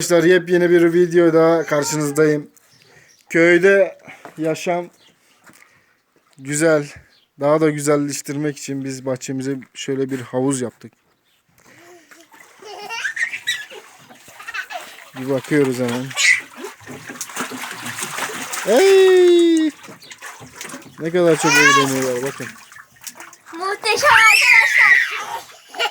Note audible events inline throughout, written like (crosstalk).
Arkadaşlar yepyeni bir video daha karşınızdayım. Köyde yaşam güzel. Daha da güzelleştirmek için biz bahçemize şöyle bir havuz yaptık. Bir bakıyoruz hemen. Hey! Ne kadar çok eğleniyorlar bakın. Arkadaşlar.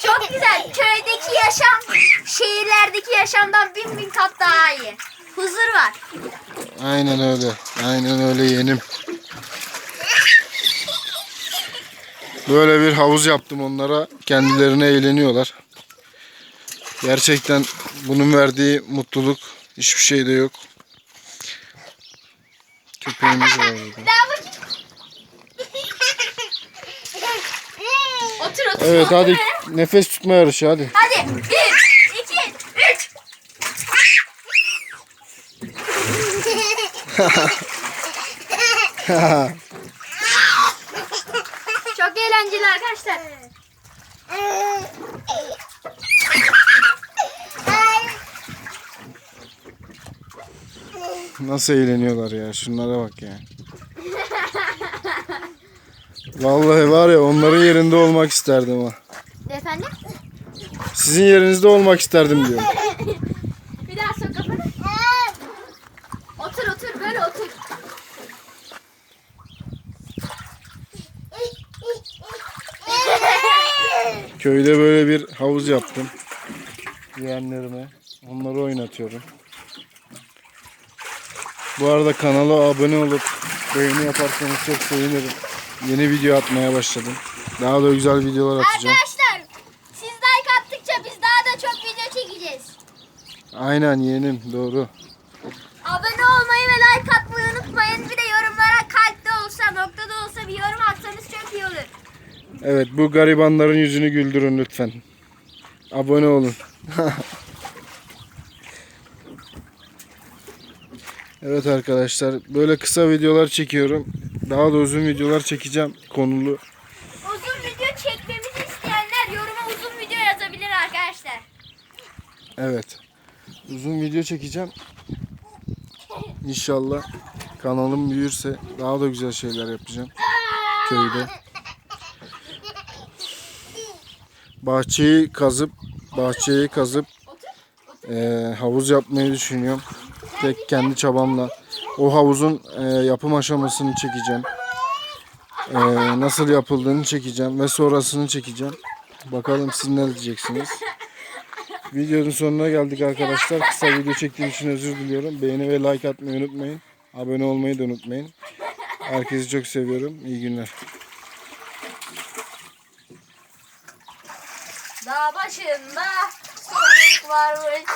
Çok güzel. Köydeki yaşam şehirlerdeki yaşamdan bin bin kat daha iyi. Huzur var. Aynen öyle. Aynen öyle yeğenim. Böyle bir havuz yaptım onlara. Kendilerine eğleniyorlar. Gerçekten bunun verdiği mutluluk hiçbir şeyde yok. Köpeğimiz var burada. Daha bakayım. Otur otur. Evet hadi nefes tutma yarışı hadi. Hadi. Bir, iki, üç. (laughs) Çok eğlenceli arkadaşlar. Nasıl eğleniyorlar ya şunlara bak ya. Vallahi var ya onların yerinde olmak isterdim ha. Efendim? Sizin yerinizde olmak isterdim diyorum. (laughs) Bir daha sok kafanı. Otur otur böyle otur. (laughs) Köyde böyle bir havuz yaptım. Yeğenlerime. Onları oynatıyorum. Bu arada kanala abone olup beğeni yaparsanız çok sevinirim. Yeni video atmaya başladım. Daha da güzel videolar atacağım. Arkadaşlar siz like attıkça biz daha da çok video çekeceğiz. Aynen yeğenim doğru. Abone olmayı ve like atmayı unutmayın. Bir de yorumlara kalp de olsa nokta da olsa bir yorum atsanız çok iyi olur. Evet bu garibanların yüzünü güldürün lütfen. Abone olun. (laughs) evet arkadaşlar böyle kısa videolar çekiyorum. Daha da uzun videolar çekeceğim konulu. Uzun video çekmemizi isteyenler yoruma uzun video yazabilir arkadaşlar. Evet. Uzun video çekeceğim. İnşallah kanalım büyürse daha da güzel şeyler yapacağım. Köyde. Bahçeyi kazıp bahçeyi kazıp eee, havuz yapmayı düşünüyorum. Tek kendi çabamla. O havuzun eee, yapım aşamasını çekeceğim. Eee, nasıl yapıldığını çekeceğim ve sonrasını çekeceğim. Bakalım siz ne diyeceksiniz. Videonun sonuna geldik arkadaşlar. Kısa video çektiğim için özür diliyorum. Beğeni ve like atmayı unutmayın. Abone olmayı da unutmayın. Herkesi çok seviyorum. İyi günler. Dağ başında soğuk varmış.